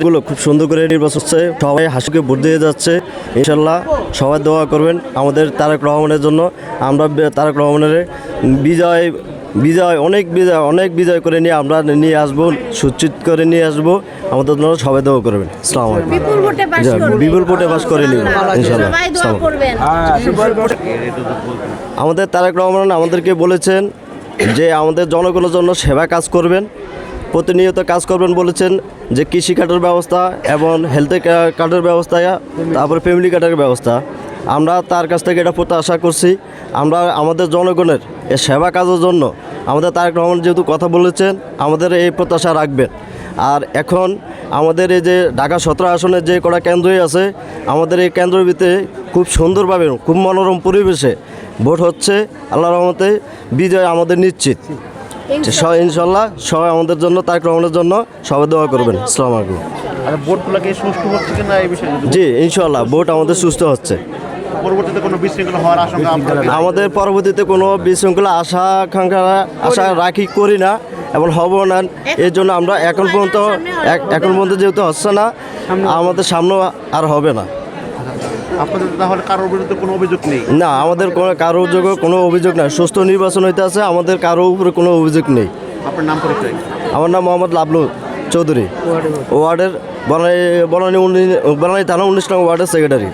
এগুলো খুব সুন্দর করে নির্বাচন হচ্ছে। সবাই হাসিকে ভোট দিয়ে যাচ্ছে। ইনশাল্লাহ সবাই দোয়া করবেন আমাদের তারেক রহমানের জন্য। আমরা তারেক রহমানের বিজয় বিজয় অনেক বিজয় অনেক বিজয় করে নিয়ে আমরা নিয়ে আসব সুচিত করে নিয়ে আসব। আমাদের জন্য সবাই দোয়া করবেন। আলাইকুম। বিপুল ভোটে পাস করে নিব, করবেন। আমাদের তারেক রহমান আমাদেরকে বলেছেন যে আমাদের জনগণের জন্য সেবা কাজ করবেন। প্রতিনিয়ত কাজ করবেন বলেছেন যে কৃষি কার্ডের ব্যবস্থা এবং হেলথ কার্ডের ব্যবস্থা তারপরে ফ্যামিলি কার্ডের ব্যবস্থা। আমরা তার কাছ থেকে এটা প্রত্যাশা করছি। আমরা আমাদের জনগণের এ সেবা কাজের জন্য আমাদের তারেক রহমান যেহেতু কথা বলেছেন, আমাদের এই প্রত্যাশা রাখবেন। আর এখন আমাদের এই যে ঢাকা সতেরো আসনের যে কটা কেন্দ্রই আছে, আমাদের এই কেন্দ্রের ভিতরে খুব সুন্দরভাবে খুব মনোরম পরিবেশে ভোট হচ্ছে। আল্লাহ রহমতে বিজয় আমাদের নিশ্চিত। ইনশাল্লাহ সবাই আমাদের জন্য তারেক রহমানের জন্য সবাই দোয়া করবেন। আসসালামু আলাইকুম। আর ভোটগুলোকে সুষ্ঠু হচ্ছে কিনা এই বিষয়ে জি ইনশাল্লাহ ভোট আমাদের সুস্থ হচ্ছে। পরবর্তীতে কোনো বিশৃঙ্খলা হওয়ার আশঙ্কা আমাদের পরবর্তীতে কোনো বিশৃঙ্খলা আশা আকাঙ্ক্ষা আশা রাখি করি না এবং হব না। এর জন্য আমরা এখন পর্যন্ত এখন পর্যন্ত যেহেতু হচ্ছে না আমাদের সামনে আর হবে না। আপনাদের তাহলে কারোর বিরুদ্ধে কোনো অভিযোগ নেই? না আমাদের কোনো কারোর যোগে কোনো অভিযোগ নাই। সুস্থ নির্বাচন হইতে আছে আমাদের কারোর উপরে কোনো অভিযোগ নেই। আপনার নাম পরিচয়? আমার নাম মোহাম্মদ লাবলু চৌধুরী। ওয়ার্ডের। বনানী বনানী উনি- বনানী থানা উনিশ নং ওয়ার্ডের সেক্রেটারি